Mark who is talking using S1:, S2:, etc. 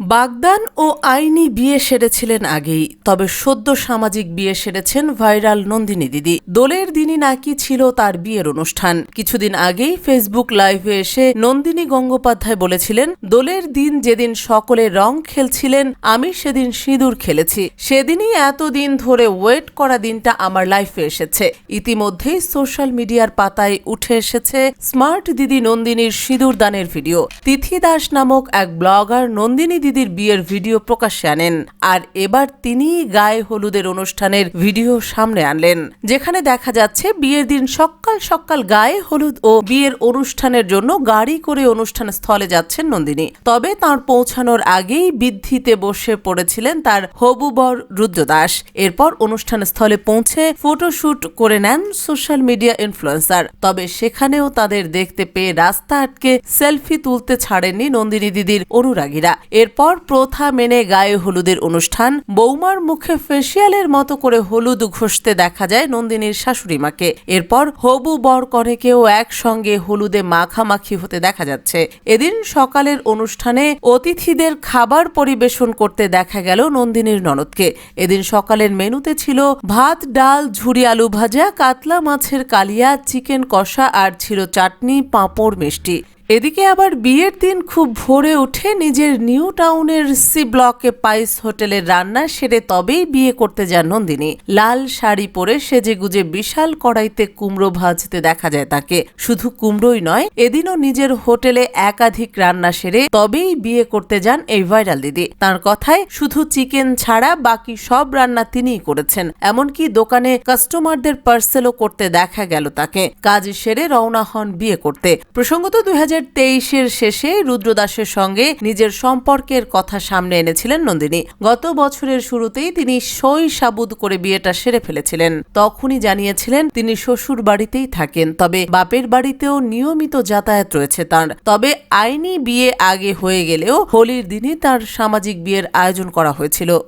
S1: বাগদান ও আইনি বিয়ে সেরেছিলেন আগেই, তবে সদ্য সামাজিক বিয়ে সেরেছেন ভাইরাল নন্দিনী দিদি। দোলের দিনই নাকি ছিল তার বিয়ের অনুষ্ঠান। কিছুদিন আগেই ফেসবুক লাইভে এসে নন্দিনী গঙ্গোপাধ্যায় বলেছিলেন, দোলের দিন যেদিন সকলে রং খেলছিলেন, আমি সেদিন সিঁদুর খেলেছি। সেদিনই এতদিন ধরে ওয়েট করা দিনটা আমার লাইফে এসেছে। ইতিমধ্যেই সোশ্যাল মিডিয়ার পাতায় উঠে এসেছে স্মার্ট দিদি নন্দিনীর সিঁদুর দানের ভিডিও। তিথি দাস নামক এক ব্লগার নন্দিনী দিদির বিয়ের ভিডিও প্রকাশ্যে আনেন। আর এবার তিনি গায়ে হলুদের অনুষ্ঠানের ভিডিও সামনে আনলেন, যেখানে দেখা যাচ্ছে বিয়ের দিন সকাল সকাল গায়ে হলুদ ও বিয়ের অনুষ্ঠানের জন্য গাড়ি করে অনুষ্ঠান স্থলে যাচ্ছেন নন্দিনী। তবে তার পৌঁছানোর আগেই বৃদ্ধিতে বসে পড়েছিলেন তার হবু বর রুদ্রদাস এরপর অনুষ্ঠান স্থলে পৌঁছে ফটোশুট করে নেন সোশ্যাল মিডিয়া ইনফ্লুয়েন্সার। তবে সেখানেও তাদের দেখতে পেয়ে রাস্তা আটকে সেলফি তুলতে ছাড়েননি নন্দিনী দিদির অনুরাগীরা। এরপর প্রথা মেনে গায়ে হলুদের অনুষ্ঠান। বৌমার মুখে ফেসিয়ালের মতো করে হলুদ ঘষতে দেখা যায় নন্দিনীর শাশুড়ি মাকে। এরপর হবু বর কনেকেও একসঙ্গে হলুদে মাখামাখি হতে দেখা যাচ্ছে। এদিন সকালের অনুষ্ঠানে অতিথিদের খাবার পরিবেশন করতে দেখা গেল নন্দিনীর ননদকে। এদিন সকালের মেনুতে ছিল ভাত, ডাল, ঝুরি আলু ভাজা, কাতলা মাছের কালিয়া, চিকেন কষা, আর ছিল চাটনি, পাঁপড় মিষ্টি। এদিকে আবার বিয়ের দিন খুব ভোরে উঠে নিজের নিউ টাউনের সি ব্লকে পাইস হোটেলের রান্না সেরে তবেই বিয়ে করতে যান নন্দিনী। লাল শাড়ি পরে সেজে গুজে বিশাল কড়াইতে কুমড়ো ভাজতে দেখা যায় তাকে। শুধু কুমড়োই নয়, এদিনও নিজের হোটেলে একাধিক রান্না সেরে তবেই বিয়ে করতে যান এই ভাইরাল দিদি। তার কথায়, শুধু চিকেন ছাড়া বাকি সব রান্না তিনিই করেছেন। এমনকি দোকানে কাস্টমারদের পার্সেলও করতে দেখা গেল তাকে। কাজ সেরে রওনা হন বিয়ে করতে। প্রসঙ্গত দুই হাজার হাজার শেষে রুদ্রদাসের সঙ্গে নিজের সম্পর্কের কথা সামনে এনেছিলেন নন্দিনী। গত বছরের শুরুতেই তিনি সই সাবুদ করে বিয়েটা সেরে ফেলেছিলেন। তখনই জানিয়েছিলেন তিনি শ্বশুর বাড়িতেই থাকেন, তবে বাপের বাড়িতেও নিয়মিত যাতায়াত রয়েছে তার। তবে আইনি বিয়ে আগে হয়ে গেলেও হোলির দিনই তার সামাজিক বিয়ের আয়োজন করা হয়েছিল।